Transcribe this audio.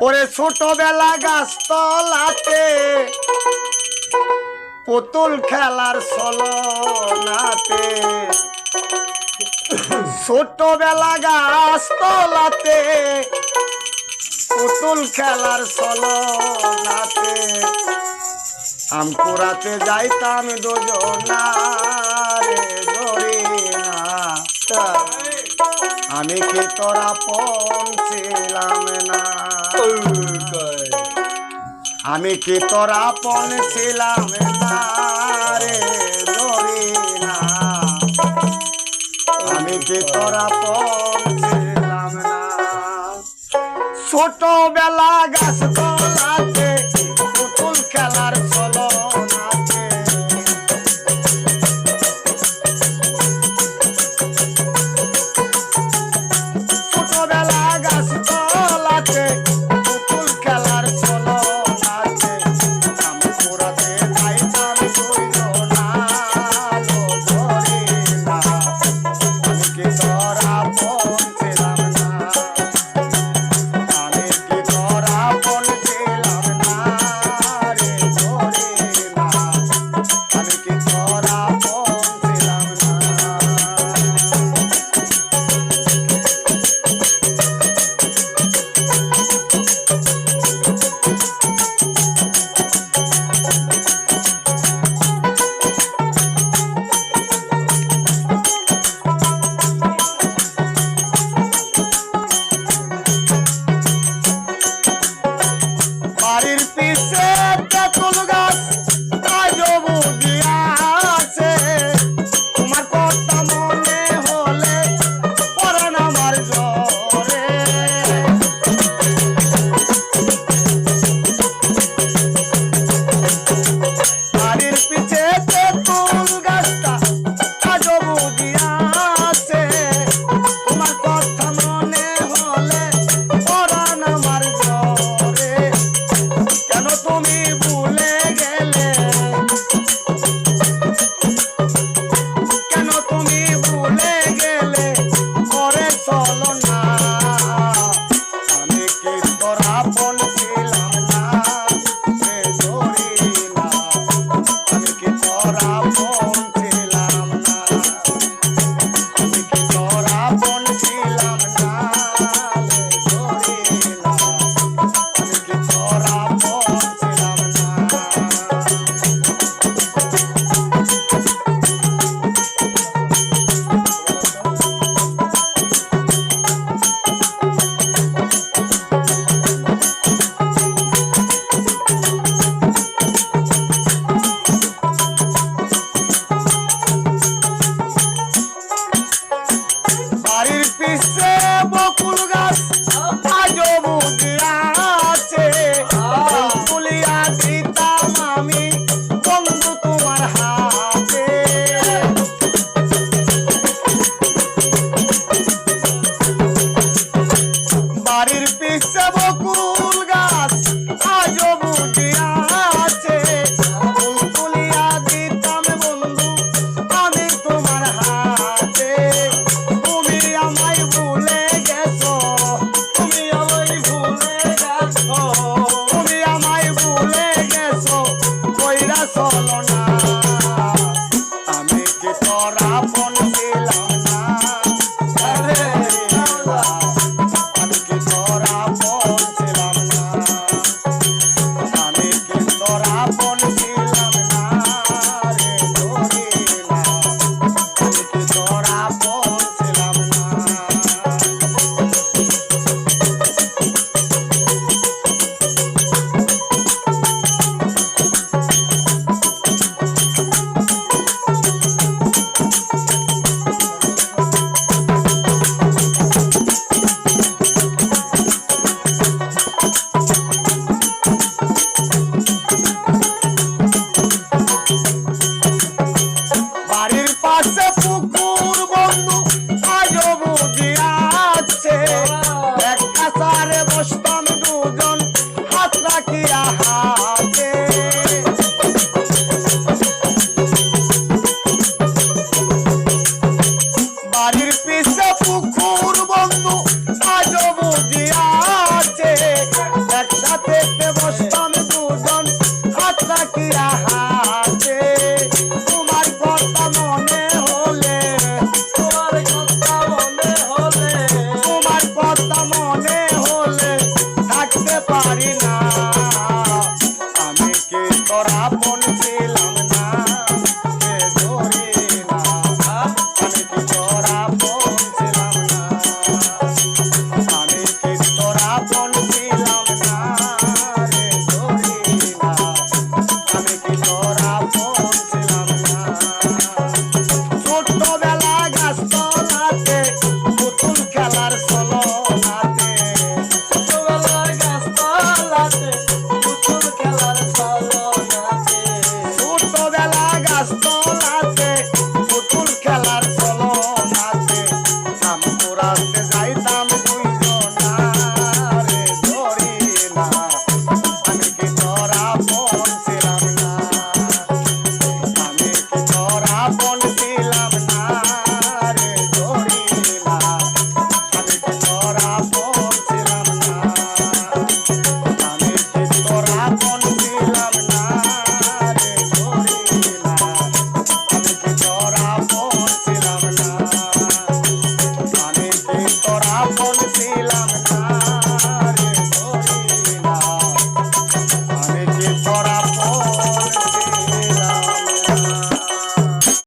ওরে ছোটবেলা গাছ তলাতে পুতুল খেলার সলনাতে ছোটবেলা গাছ তলাতে পুতুল খেলার সলনাতে আমকুরাতে যাইতাম দুজনা। আমি কি তোরা পৌঁছিলাম না? আমি কি তোরা পৌঁছিলাম না রে না আমি কি তোরা পৌঁছিলাম না? ছোটবেলা গাছ